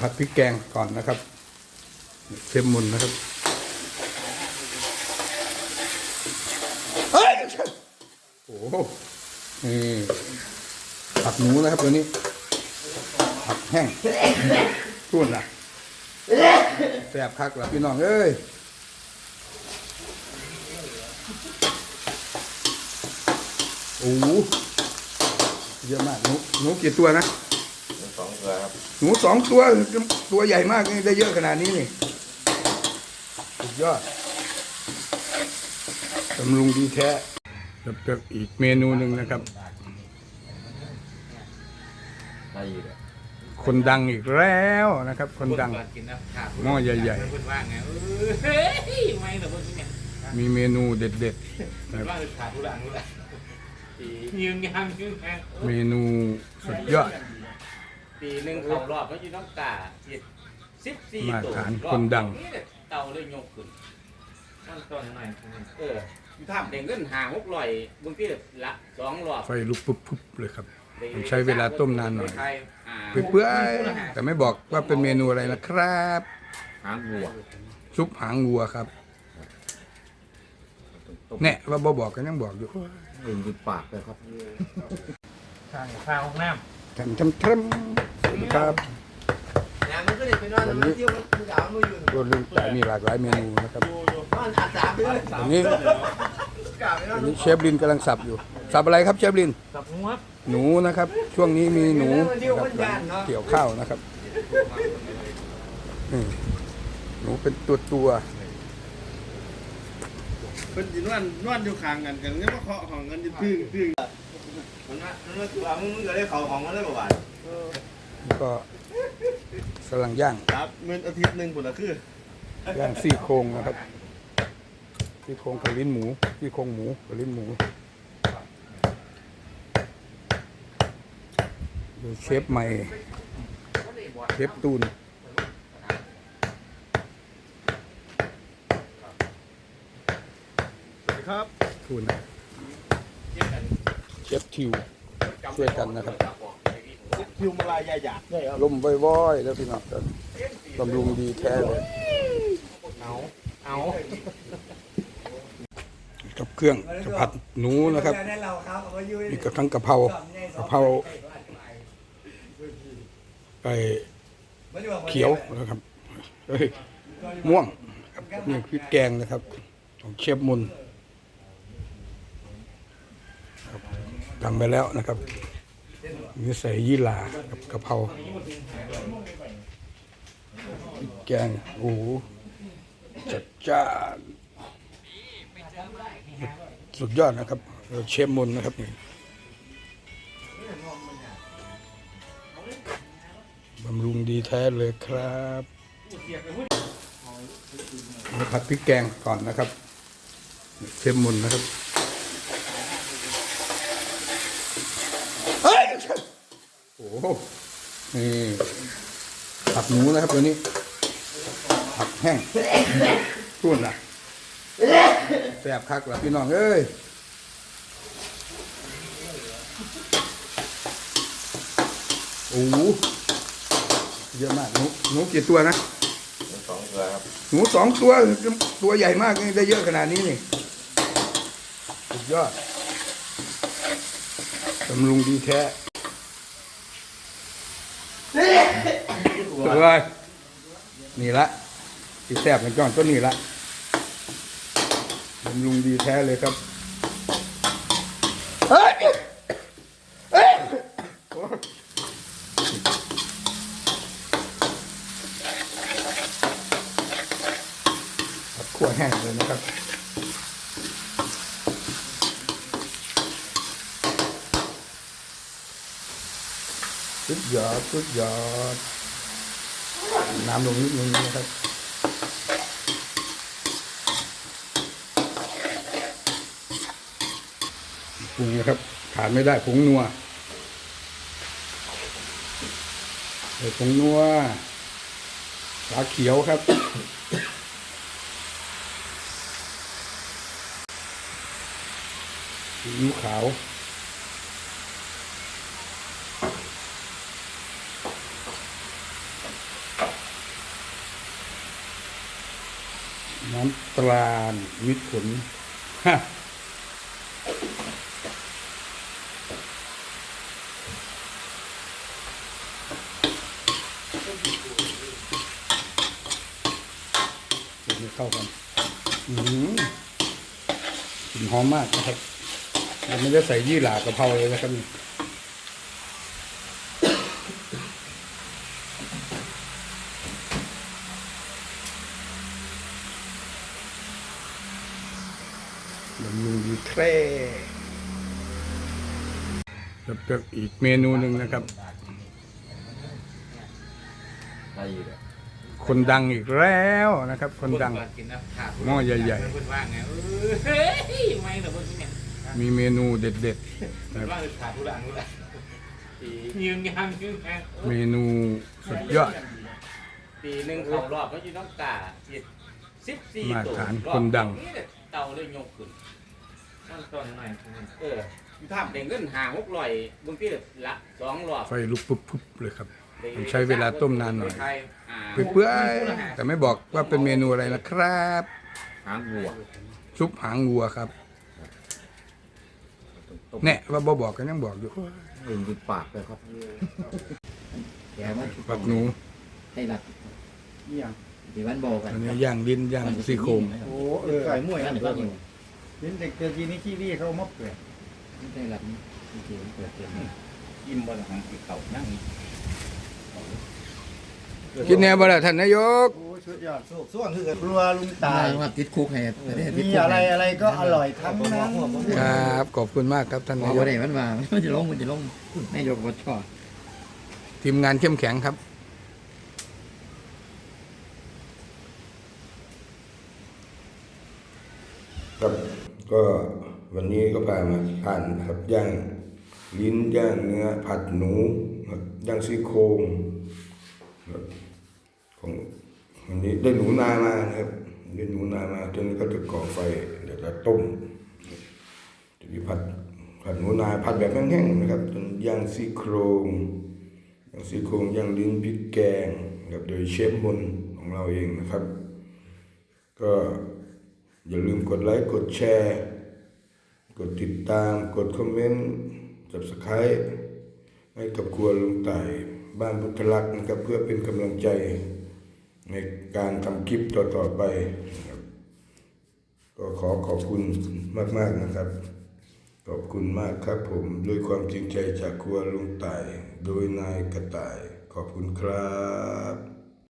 ผัดพริกแกงก่อนนะครับเชฟมุนนะครับเฮ้ยโอ้โหนี่ผัดหมูนะครับตัวนี้ผัดแห้งทุ่นนะแซ่บคักล่ะพี่น้องเอ้ยโอ้โหเยอะมากหนูหนูกี่ตัวนะ องตัวครับหนูสองตัวตัวใหญ่มากนี่ได้เยอะขนาดนี้นี่สุดยอดบำรุงดีแท้แล้วก็อีกเมนูหนึ่งนะครับ ได้อยู่เลยคนดังอีกแล้วนะครับ คนดังก่อนกินนะขาดหม้อใหญ่ๆคุณว่าไงเออเฮ้ยไม่แต่พวกนี้เนี่ยมีเมนูเด็ดๆมันนะครับว่าขาดทุระทุระปียืนยังยืนแข่งเมนูสุดยอด ปีหนึ่งเขารอบก็อยู่ต้องกาสิบสี่มาตรตัวฐานคนดัง รอบนี้เนี่ยเตาเลยยกขึ้นนั่นต้นหน่อยเอออยู่ทำเด้งเงินหาหกร้อยบางทีละสองรอบไฟลุกปุ๊บๆเลยครับ มันใช้เวลาต้มนานหน่อยอ่าเปื่อยๆแต่ไม่บอกว่าเป็นเมนูอะไรนะครับ หางวัวซุปหางวัวครับต้มแน่ว่าบ่บอกกันยังบอกอยู่อื่นจุดปากเลยครับ ข้างข้าวห้องน้ทำทำทำส วัสดีครับน้ำมันก็เด็ดไปนอนมันเที่ยวมันคือเอามันอยู่ตัวลืมแต่มีหลากหลายเมนูนะครับนอนอาบสามไปเลยตอนนี้กลับไปนอตอนนนี้เชฟลินกำลังสับอยู่ สับอะไรครับเชฟลินำกับหัวหนูนะครับ ช่วงนี้มีหนูนะครับเกี่ยวข้าวนะครับอืมหนูเป็นตัวตัวเป็นจีนวนนวนอยู่ข้างกันกันก็มาเคาะของกันอยู่ตึ้งตึ้งมันว่ามันว่าคือเอามึงก็ได้เขาของมันได้ประวัติ ๆแล้วก็กำลังย่างครับเมื่ออาทิตย์หนึ่งผลละคือ ย่างซี่โครงนะครับ ซี่โครงกับลิ้นหมู ซี่โครงหมูกับลิ้นหมูโดยเชฟใหม่ เชฟตูนครับทูนนะเชฟทิวช่วยกันนะครับ คิวมาลายใหญ่หยาดได้ครับลมว่อยๆแล้วพี่น้องกันบำรุงดีแท้เลยเอาเอากับเครื่องจะผัดหนูนะครับได้เราครับเอาไว้ยืนมีกระทั้งกะเพรากะเพราไก่เขียวนะครับเอ้ยม่วงนี่พริกแกงนะครับ ของเชฟมุนทำไปแล้วนะครับ มีใส่ยี่หร่ากับกะเพราพริกแกงโอ้โจัดจ้านสุดยอดนะครับเชฟมุนนะครับนี่บำรุงดีแท้เลยครับมาผัดพริกแกงก่อนนะครับเชฟมุนนะครับเฮ้ยโอ้โห นี่ผัดหมูนะครับตัวนี้ ผัดแห้งทุ่นนะแซ่บคักล่ะพี่น้องเอ้ยโอ้โหเยอะมากหนูหนูกี่ตัวนะสองตัวครับหนูสองตัวตัวใหญ่มากนี่ได้เยอะขนาดนี้นี่สุดยอดบำรุงดีแท้ ตัวนี่ละที่แซ่บกันก่อนก็นี่ละบำรุงดีแท้เลยครับเฮ้ยเฮ้ยขั่วแห้งเลยนะครับสุดยอดสุดยอด น้ำลงนิดนึงนะครับปรุงนะครับขาดไม่ได้ผงนัวใส่ผงนัวปลาเขียวครับซีอิ๊วขาว น้ำตราลมิตรผลฮะเดี๋ยวไม่เข้ากันอืมกลิ่นหอมมากนะครับยังไม่ได้ใส่ยี่หร่ากระเพราเลยนะครับนี่ บำรุงดีแคร่แล้วก็อีกเมนูหนึ่งนะครับได้อยู่เลยคนดังอีกแล้วนะครับ คนดังเพิ่ก่อกินนะขาดหม้อใหญ่ๆเพิ่นว่าไงเออเฮ้ยไม่แต่เพิ่นเนี่ยมีเมนูเด็ดเพิ่นว่าขาดทุระทุระปียืนยังยืนยังๆเมนูสุดยอดปีหนึ่งเข้ารอบก็จะต้องกาสิบสี่มาตรตัวฐานคนดังรอบนี้ เนี่ยเต่าเลยยกขึ้น มันตอนหน่อยเอออยู่ท่ามเด้งเงินหาหกร้อยบางทีละสองรอบไฟลุกปุ๊บๆเลยครับ มันใช้เวลาต้มนานหน่อย ไทอ่า เปื่อยๆแต่ไม่บอกว่าเป็นเมนูอะไรนะครับ หางวัวซุปหางวัวครับต้มเนี่ยว่าบ่บอกกันยังบอกอยู่ลืมดูปากเลยครับแกว่าปักหนูให้รัด ที่วันบอกกันอันนี้ย่างลิ้นย่างซี่โครงโอ้เออไก่มวยนั่นนะเพิ่งเห็นเด็กเจอทีนี้ขี้วี่เขาเอามาเปลือกให้รัดจริงๆเปิดเต็มอิ่มบ่ล่ะของเขานั่งกินแน่บ่ล่ะท่านนายก โอ้สุดยอดสู้ส่วนคือครัวลุงตาตายยว่าติดคุกให้ประเทศติดมีคุกอะไรอะไรก็อร่อยทั้งนั้นครับขอบคุณมากครับท่านบนาอกยว่ากได้มันมามันจะลงมันจะลงนายกบชอทีมงานเข้มแข็งครับ ครับก็วันนี้ก็พามาทานครับย่างลิ้นย่างเนื้อผัดหนูครับย่างซี่โครงครับของวันนี้ได้หนูนามาครับได้หนูนามาตอนนี้ก็จะก่อไฟเดี๋ยวจะต้มจะมีผัดผัดหนูนาผัดแบบแห้งๆนะครับจนย่างซี่โครงย่างซี่โครงย่างลิ้นพริกแกงนะครับโดยเชฟมนของเราเองนะครับ ก็ อย่าลืมกดไลค์ กดแชร์ กดติดตาม กดคอมเมนต์ subscribe ให้กับครัวลุงต่ายบ้านพุทธลักษณ์นะครับเพื่อเป็นกำลังใจในการทำคลิปต่อๆไปนะครับก็ขอขอบคุณมากๆนะครับ ขอบคุณมากครับผมด้วยความจริงใจจากครัวลุงต่าย โดยนายกระต่าย ขอบคุณครับ